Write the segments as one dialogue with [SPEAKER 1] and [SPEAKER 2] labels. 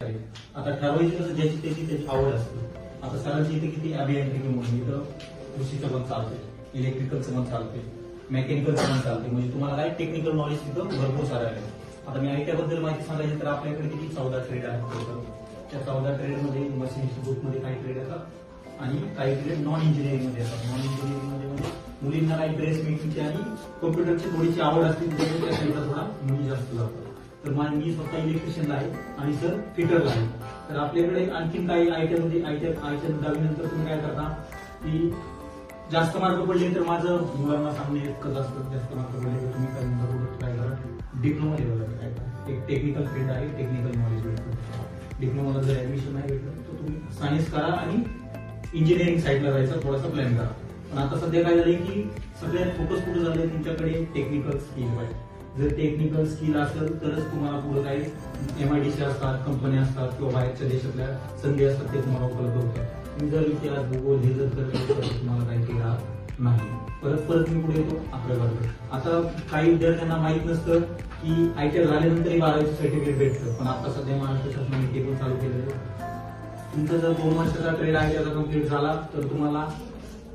[SPEAKER 1] आता ठरवायची कसं ज्याची त्याची त्याची आवड असते. आता सरांची इथे किती अभियांत्रिकी म्हणून इथं कृषीचं पण चालते इलेक्ट्रिकलचं पण चालते मेकॅनिकलचं पण चालते म्हणजे तुम्हाला काय टेक्निकल नॉलेज तिथं भरपूर सारं आहे. आता मी आयटीआयबद्दल माहिती सांगायची तर आपल्याकडे किती चौदा ट्रेड आहेत त्या चौदा ट्रेडमध्ये मशीन मध्ये काही ट्रेड येतात आणि काही ट्रेड नॉन इंजिनिअरिंगमध्ये येतात. नॉन इंजिनिअरिंगमध्ये म्हणजे मुलींना काही ड्रेस मेकिंगची आणि कॉम्प्युटरची थोडीशी आवड असते त्या थोडा मुली जास्त जातात तर मी स्वतः इलेक्ट्रिशियनला आहे आणि सर फिटरला आहे. तर आपल्याकडे आणखीन काही आयटीआयमध्ये म्हणजे आयटीआय आयटीआय दहावीनंतर तुम्ही काय करता? की जास्त मार्क पडले तर माझं मुलांना सांगणे इतकं जास्त जास्त मार्क पडले तर तुम्ही काय म्हणता? काय करा? डिप्लोमा लेवलला काय करा? एक टेक्निकल फील्ड आहे टेक्निकल नॉलेज भेटतं डिप्लोमाला जर ऍडमिशन नाही भेटलं तर तुम्ही सायन्स करा आणि इंजिनिअरिंग साईडला जायचा थोडासा प्लॅन करा. पण आता सध्या काय झालंय की सगळ्यात फोकस कुठे झालंय? तुमच्याकडे टेक्निकल स्किल पाहिजे. जर टेक्निकल स्किल असेल तरच तुम्हाला पुढे काही एमआयडीसी असतात कंपन्या असतात किंवा बाहेरच्या देशातल्या संधी असतात ते तुम्हाला उपलब्ध होतात. तुम्ही जर इतिहास भूगोल हे जर तर तुम्हाला काही ते राहत नाही. परत परत मी पुढे येतो अकरा बारावी आता काही विद्यार्थ्यांना माहीत नसतं की आय टी आय झाल्यानंतरही बारावीचं सर्टिफिकेट भेटतं. पण आता सध्या महाराष्ट्र शासनाने ते पण चालू केलेलं तुमचा जर दोन वर्षाचा ट्रेड आय टी कंप्लीट झाला तर तुम्हाला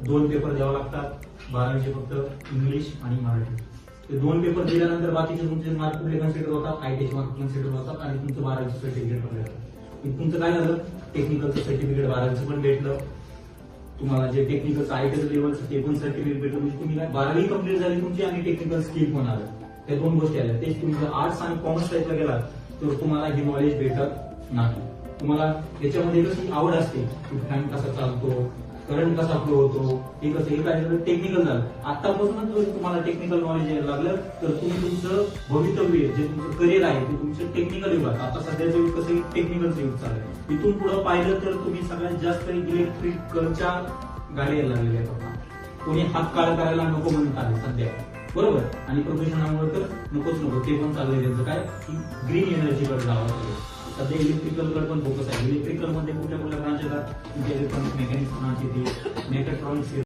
[SPEAKER 1] दोन पेपर द्यावे लागतात. बारावीचे फक्त इंग्लिश आणि मराठी. ते दोन पेपर दिल्यानंतर बाकीचे तुमचे मार्क कुठले कन्सिडर होतात? आयटीचे मार्क कन्सिडर होतात आणि तुमचं बारावीचं सर्टिफिकेट पण भेटतं. तुमचं काय झालं? टेक्निकलचं सर्टिफिकेट बारावीचं पण भेटलं. तुम्हाला जे टेक्निकल आयटीचं लेवलचं ते पण सर्टिफिकेट भेटलं. म्हणजे तुम्ही काय बारावी कंप्लीट झाली तुमची आणि टेक्निकल स्किल पण आलं त्या दोन गोष्टी आल्या. तेच तुम्ही जर आर्ट्स आणि कॉमर्स टाईपला गेलात तर तुम्हाला हे नॉलेज भेटत नाही. तुम्हाला त्याच्यामध्ये कशी आवड असते की फॅन कसा चालतो करंट कसा फ्लो होतो? हे कसं? हे काय टेक्निकल झालं. आतापासूनच जर तुम्हाला टेक्निकल नॉलेज यायला लागलं तर तुम्ही तुमचं भवितव्य जे तुमचं करिअर आहे ते तुमचं टेक्निकल युगात आता सध्याचं युग कसं टेक्निकल युग चालू आहे. इथून पुढे पाहिलं तर तुम्ही सगळ्यात जास्त इलेक्ट्रिकलच्या गाड्या यायला लागलेल्या आहेत आता. कोणी हात काळ करायला नको म्हणत आहे सध्या. बरोबर? आणि प्रदूषणामुळे तर नकोच नको. ते पण चाललंय त्यांचं काय? की ग्रीन एनर्जीकडे जावं लागेल. सध्या इलेक्ट्रिकलकडे पण फोकस आहे. इलेक्ट्रिकलमध्ये कुठल्या कुठल्या ब्रांच येतात इलेक्ट्रॉनिक